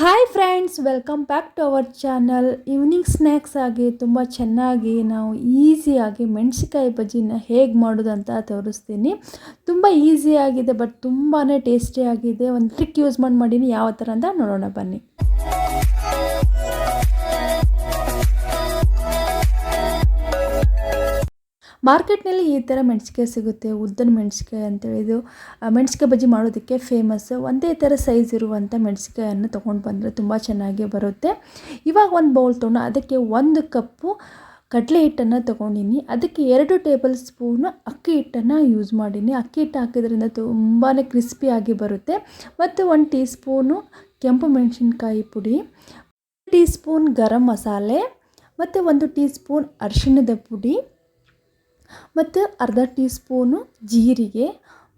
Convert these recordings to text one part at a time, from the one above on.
Hi friends welcome back to our channel evening snacks ಆಗಿ ತುಂಬ ಚೆನ್ನಾಗಿ ನಾವು ಈಸಿಯಾಗಿ ಮೆಣಸಿಕಾಯಿ ಬಜ್ಜಿನ ಹೇಗೆ ಮಾಡೋದು ಅಂತ ತೋರಿಸ್ತೀನಿ. ತುಂಬ ಈಸಿಯಾಗಿದೆ ಬಟ್ ತುಂಬಾ ಟೇಸ್ಟಿಯಾಗಿದೆ ಒಂದು ಟ್ರಿಕ್ ಯೂಸ್ ಮಾಡಿ ಮಾಡೀನಿ, ಯಾವ ಥರ ಅಂತ ನೋಡೋಣ ಬನ್ನಿ. ಮಾರ್ಕೆಟ್ನಲ್ಲಿ ಈ ಥರ ಮೆಣಸಿಕಾಯಿ ಸಿಗುತ್ತೆ, ಉದ್ದನ ಮೆಣಸಿಕಾಯಿ ಅಂತೇಳಿ ಇದು ಮೆಣಸಿಕಾಯಿ ಬಜ್ಜಿ ಮಾಡೋದಕ್ಕೆ ಫೇಮಸ್ ಒಂದೇ ಥರ ಸೈಜ್ ಇರುವಂಥ ಮೆಣಸಿಕಾಯನ್ನು ತೊಗೊಂಡು ಬಂದರೆ ತುಂಬ ಚೆನ್ನಾಗಿ ಬರುತ್ತೆ. ಇವಾಗ ಒಂದು ಬೌಲ್ ತೊಗೊಂಡು ಅದಕ್ಕೆ ಒಂದು ಕಪ್ಪು ಕಡಲೆ ಹಿಟ್ಟನ್ನು ತೊಗೊಂಡಿನಿ. ಅದಕ್ಕೆ ಎರಡು ಟೇಬಲ್ ಸ್ಪೂನು ಅಕ್ಕಿ ಹಿಟ್ಟನ್ನು ಯೂಸ್ ಮಾಡೀನಿ. ಅಕ್ಕಿ ಹಿಟ್ಟು ಹಾಕಿದ್ರಿಂದ ತುಂಬಾ ಕ್ರಿಸ್ಪಿಯಾಗಿ ಬರುತ್ತೆ. ಮತ್ತು ಒಂದು ಟೀ ಸ್ಪೂನು ಕೆಂಪು ಮೆಣಸಿನ್ಕಾಯಿ ಪುಡಿ ಟೀ ಸ್ಪೂನ್ ಗರಂ ಮಸಾಲೆ, ಮತ್ತು ಒಂದು ಟೀ ಸ್ಪೂನ್ ಅರಿಶಿಣದ ಪುಡಿ. ಮತ್ತು ಅರ್ಧ ಟೀ ಸ್ಪೂನು ಜೀರಿಗೆ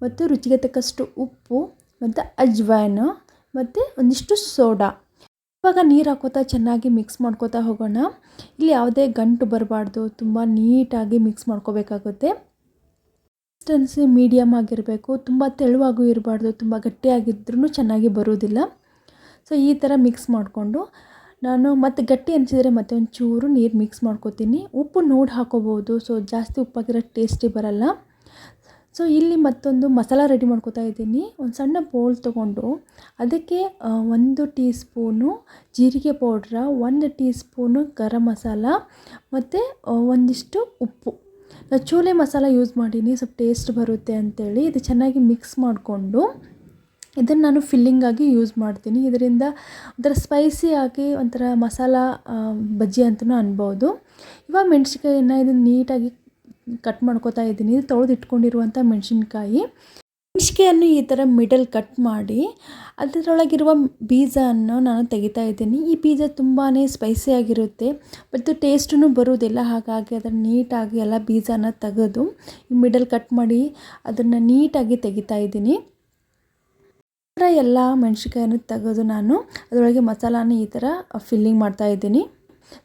ಮತ್ತು ರುಚಿಗೆ ತಕ್ಕಷ್ಟು ಉಪ್ಪು ಮತ್ತು ಅಜ್ವಾಯ್ನ ಮತ್ತು ಒಂದಿಷ್ಟು ಸೋಡಾ. ಇವಾಗ ನೀರು ಹಾಕೋತಾ ಚೆನ್ನಾಗಿ ಮಿಕ್ಸ್ ಮಾಡ್ಕೋತಾ ಹೋಗೋಣ. ಇಲ್ಲಿ ಯಾವುದೇ ಗಂಟು ಬರಬಾರ್ದು. ತುಂಬ ನೀಟಾಗಿ ಮಿಕ್ಸ್ ಮಾಡ್ಕೋಬೇಕಾಗುತ್ತೆ. ಕನ್ಸಿಸ್ಟೆನ್ಸಿ ಮೀಡಿಯಮ್ ಆಗಿರಬೇಕು. ತುಂಬ ತೆಳುವಾಗೂ ಇರಬಾರ್ದು. ತುಂಬ ಗಟ್ಟಿಯಾಗಿದ್ದರೂ ಚೆನ್ನಾಗಿ ಬರೋದಿಲ್ಲ ಸೊ ಈ ಥರ ಮಿಕ್ಸ್ ಮಾಡಿಕೊಂಡು ನಾನು ಮತ್ತು ಗಟ್ಟಿ ಅನಿಸಿದರೆ ಮತ್ತೆ ಒಂದು ಚೂರು ನೀರು ಮಿಕ್ಸ್ ಮಾಡ್ಕೋತೀನಿ. ಉಪ್ಪು ನೋಡಿ ಹಾಕೋಬೋದು. ಸೊ ಜಾಸ್ತಿ ಉಪ್ಪಾಗಿರೋ ಟೇಸ್ಟಿ ಬರಲ್ಲ. ಸೊ ಇಲ್ಲಿ ಮತ್ತೊಂದು ಮಸಾಲ ರೆಡಿ ಮಾಡ್ಕೋತಾ ಇದ್ದೀನಿ. ಒಂದು ಸಣ್ಣ ಬೌಲ್ ತೊಗೊಂಡು ಅದಕ್ಕೆ ಒಂದು ಟೀ ಸ್ಪೂನು ಜೀರಿಗೆ ಪೌಡ್ರ ಒಂದು ಟೀ ಸ್ಪೂನು ಗರಂ ಮಸಾಲ, ಮತ್ತು ಒಂದಿಷ್ಟು ಉಪ್ಪು. ಚೋಲೆ ಮಸಾಲ ಯೂಸ್ ಮಾಡೀನಿ. ಸ್ವಲ್ಪ ಟೇಸ್ಟ್ ಬರುತ್ತೆ ಅಂಥೇಳಿ ಇದು ಚೆನ್ನಾಗಿ ಮಿಕ್ಸ್ ಮಾಡಿಕೊಂಡು ಇದನ್ನು ನಾನು ಫಿಲ್ಲಿಂಗಾಗಿ ಯೂಸ್ ಮಾಡ್ತೀನಿ. ಇದರಿಂದ ಒಂಥರ ಆಗಿ ಒಂಥರ ಮಸಾಲ ಬಜ್ಜಿ ಅಂತಲೂ ಅನ್ಬೋದು. ಇವಾಗ ಮೆಣಸಿನ್ಕಾಯಿನ ಇದನ್ನು ನೀಟಾಗಿ ಕಟ್ ಮಾಡ್ಕೋತಾ ಇದ್ದೀನಿ. ಇದು ತೊಳೆದು ಇಟ್ಕೊಂಡಿರುವಂಥ ಮೆಣಸಿನ್ಕಾಯಿ. ಮೆಣಸಿನ್ಕಾಯನ್ನು ಈ ಥರ ಮಿಡಲ್ ಕಟ್ ಮಾಡಿ ಅದರೊಳಗಿರುವ ಬೀಜವನ್ನು ನಾನು ತೆಗಿತಾ ಇದ್ದೀನಿ. ಈ ಬೀಜ ತುಂಬಾ ಸ್ಪೈಸಿಯಾಗಿರುತ್ತೆ ಮತ್ತು ಟೇಸ್ಟೂ ಬರುವುದಿಲ್ಲ. ಹಾಗಾಗಿ ಅದನ್ನು ನೀಟಾಗಿ ಎಲ್ಲ ಬೀಜನ ತೆಗೆದು ಮಿಡಲ್ ಕಟ್ ಮಾಡಿ ಅದನ್ನು ನೀಟಾಗಿ ತೆಗಿತಾ ಇದ್ದೀನಿ. ಥರ ಎಲ್ಲ ಮೆಣ್ಸಿನ್ಕಾಯನ್ನು ತೆಗೆದು ನಾನು ಅದರೊಳಗೆ ಮಸಾಲಾನ ಈ ಥರ ಫಿಲ್ಲಿಂಗ್ ಮಾಡ್ತಾಯಿದ್ದೀನಿ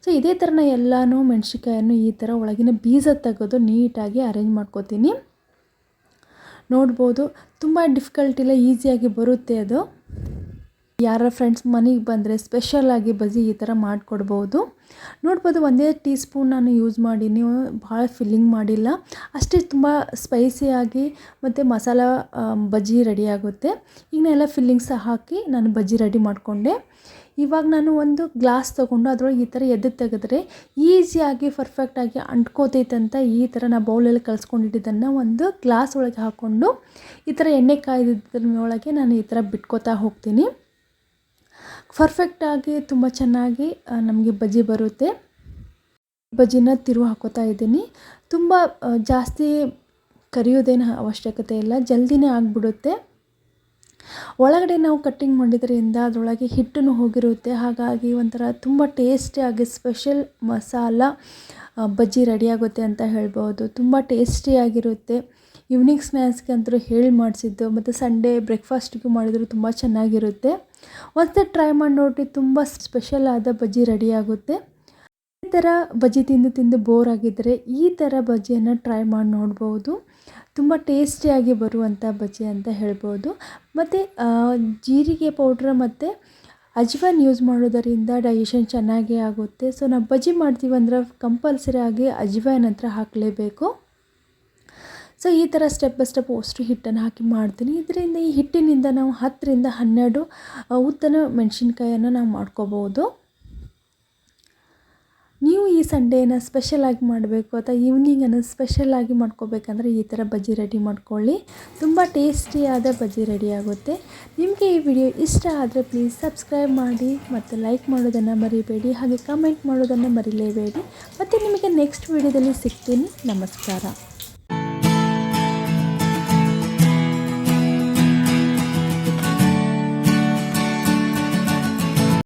ಸೊ ಇದೇ ಥರನ ಎಲ್ಲನೂ ಮೆಣ್ಸಿನ್ಕಾಯನ್ನು ಈ ಥರ ಒಳಗಿನ ಬೀಜ ತೆಗೆದು ನೀಟಾಗಿ ಅರೇಂಜ್ ಮಾಡ್ಕೋತೀನಿ. ನೋಡ್ಬೋದು, ತುಂಬ ಡಿಫಿಕಲ್ಟ್ ಇಲ್ಲ ಈಸಿಯಾಗಿ ಬರುತ್ತೆ ಅದು. ಯಾರ ಫ್ರೆಂಡ್ಸ್ ಮನೆಗೆ ಬಂದರೆ ಸ್ಪೆಷಲಾಗಿ ಬಜ್ಜಿ ಈ ಥರ ಮಾಡಿಕೊಡ್ಬೋದು. ನೋಡ್ಬೋದು ಒಂದೇ ಟೀ ಸ್ಪೂನ್ ನಾನು ಯೂಸ್ ಮಾಡೀನಿ ಭಾಳ ಫಿಲ್ಲಿಂಗ್ ಮಾಡಿಲ್ಲ. ಅಷ್ಟೇ ತುಂಬ ಸ್ಪೈಸಿಯಾಗಿ ಮತ್ತು ಮಸಾಲ ಬಜ್ಜಿ ರೆಡಿ ಆಗುತ್ತೆ. ಈಗ ಎಲ್ಲ ಫಿಲ್ಲಿಂಗ್ಸ್ ಹಾಕಿ ನಾನು ಬಜ್ಜಿ ರೆಡಿ ಮಾಡಿಕೊಂಡೆ. ಇವಾಗ ನಾನು ಒಂದು ಗ್ಲಾಸ್ ತೊಗೊಂಡು ಅದರೊಳಗೆ ಈ ಥರ ಎದ್ದು ತೆಗೆದ್ರೆ ಈಸಿಯಾಗಿ ಪರ್ಫೆಕ್ಟಾಗಿ ಅಂಟ್ಕೋತೈತಂತ ಈ ಥರ ನಾ ಬೌಲಲ್ಲಿ ಕಲಿಸ್ಕೊಂಡಿದ್ದನ್ನು ಒಂದು ಗ್ಲಾಸ್ ಒಳಗೆ ಹಾಕ್ಕೊಂಡು ಈ ಥರ ಎಣ್ಣೆ ಕಾಯ್ದಿದ್ದ ಒಳಗೆ ನಾನು ಈ ಥರ ಬಿಟ್ಕೋತಾ ಹೋಗ್ತೀನಿ. ಪರ್ಫೆಕ್ಟಾಗಿ ತುಂಬ ಚೆನ್ನಾಗಿ ನಮಗೆ ಬಜ್ಜಿ ಬರುತ್ತೆ. ಬಜ್ಜಿನ ತಿರುವು ಹಾಕೋತಾ ಇದ್ದೀನಿ. ತುಂಬ ಜಾಸ್ತಿ ಕರಿಯೋದೇನು ಅವಶ್ಯಕತೆ ಇಲ್ಲ. ಜಲ್ದಿನೇ ಆಗಿಬಿಡುತ್ತೆ. ಒಳಗಡೆ ನಾವು ಕಟ್ಟಿಂಗ್ ಮಾಡಿದ್ರಿಂದ ಅದರೊಳಗೆ ಹಿಟ್ಟನ್ನು ಹೋಗಿರುತ್ತೆ. ಹಾಗಾಗಿ ಒಂಥರ ತುಂಬ ಟೇಸ್ಟಿಯಾಗಿ ಸ್ಪೆಷಲ್ ಮಸಾಲ ಬಜ್ಜಿ ರೆಡಿಯಾಗುತ್ತೆ ಅಂತ ಹೇಳ್ಬೋದು. ತುಂಬ ಟೇಸ್ಟಿಯಾಗಿರುತ್ತೆ ಈವ್ನಿಂಗ್ ಸ್ನ್ಯಾಕ್ಸ್ಗೆ ಅಂತೂ ಹೇಳಿ ಮಾಡಿಸಿದ್ದು, ಮತ್ತು ಸಂಡೇ ಬ್ರೇಕ್ಫಾಸ್ಟ್ಗೂ ಮಾಡಿದ್ರು ತುಂಬ ಚೆನ್ನಾಗಿರುತ್ತೆ. ಒಂದು ಟ್ರೈ ಮಾಡಿ ನೋಡಿ ತುಂಬ ಸ್ಪೆಷಲ್ ಆದ ಬಜ್ಜಿ ರೆಡಿಯಾಗುತ್ತೆ ಈ ಥರ ಬಜ್ಜಿ ತಿಂದು ತಿಂದು ಬೋರ್ ಆಗಿದ್ದರೆ ಈ ಥರ ಬಜ್ಜಿಯನ್ನು ಟ್ರೈ ಮಾಡಿ ನೋಡ್ಬೋದು. ತುಂಬ ಟೇಸ್ಟಿಯಾಗಿ ಬರುವಂಥ ಬಜ್ಜಿ ಅಂತ ಹೇಳ್ಬೋದು. ಮತ್ತು ಜೀರಿಗೆ ಪೌಡ್ರ್ ಮತ್ತು ಅಜ್ವಾನ್ ಯೂಸ್ ಮಾಡೋದರಿಂದ ಡೈಜೆಷನ್ ಚೆನ್ನಾಗೇ ಆಗುತ್ತೆ. ಸೊ ನಾವು ಬಜ್ಜಿ ಮಾಡ್ತೀವಿ ಅಂದ್ರೆ ಕಂಪಲ್ಸರಿ ಆಗಿ ಅಜ್ವಾನ್ ಹತ್ರ ಹಾಕಲೇಬೇಕು. ಸೊ ಈ ಥರ ಸ್ಟೆಪ್ ಬೈ ಸ್ಟೆಪ್ ಅಷ್ಟು ಹಿಟ್ಟನ್ನು ಹಾಕಿ ಮಾಡ್ತೀನಿ. ಇದರಿಂದ ಈ ಹಿಟ್ಟಿನಿಂದ ನಾವು ಹತ್ತರಿಂದ ಹನ್ನೆರಡು ಉತ್ತನ ಮೆಣಸಿನ್ಕಾಯನ್ನು ನಾವು ಮಾಡ್ಕೋಬೋದು. ನೀವು ಈ ಸಂಡೇನ ಸ್ಪೆಷಲಾಗಿ ಮಾಡಬೇಕು ಅಥವಾ ಈವ್ನಿಂಗನ್ನು ಸ್ಪೆಷಲಾಗಿ ಮಾಡ್ಕೋಬೇಕಂದ್ರೆ ಈ ಥರ ಬಜ್ಜಿ ರೆಡಿ ಮಾಡ್ಕೊಳ್ಳಿ. ತುಂಬ ಟೇಸ್ಟಿಯಾದ ಬಜ್ಜಿ ರೆಡಿ ಆಗುತ್ತೆ. ನಿಮಗೆ ಈ ವಿಡಿಯೋ ಇಷ್ಟ ಆದರೆ ಪ್ಲೀಸ್ ಸಬ್ಸ್ಕ್ರೈಬ್ ಮಾಡಿ ಮತ್ತು ಲೈಕ್ ಮಾಡೋದನ್ನು ಮರಿಬೇಡಿ ಹಾಗೆ ಕಮೆಂಟ್ ಮಾಡೋದನ್ನು ಮರಿಲೇಬೇಡಿ. ಮತ್ತು ನಿಮಗೆ ನೆಕ್ಸ್ಟ್ ವಿಡಿಯೋದಲ್ಲಿ ಸಿಗ್ತೀನಿ. ನಮಸ್ಕಾರ.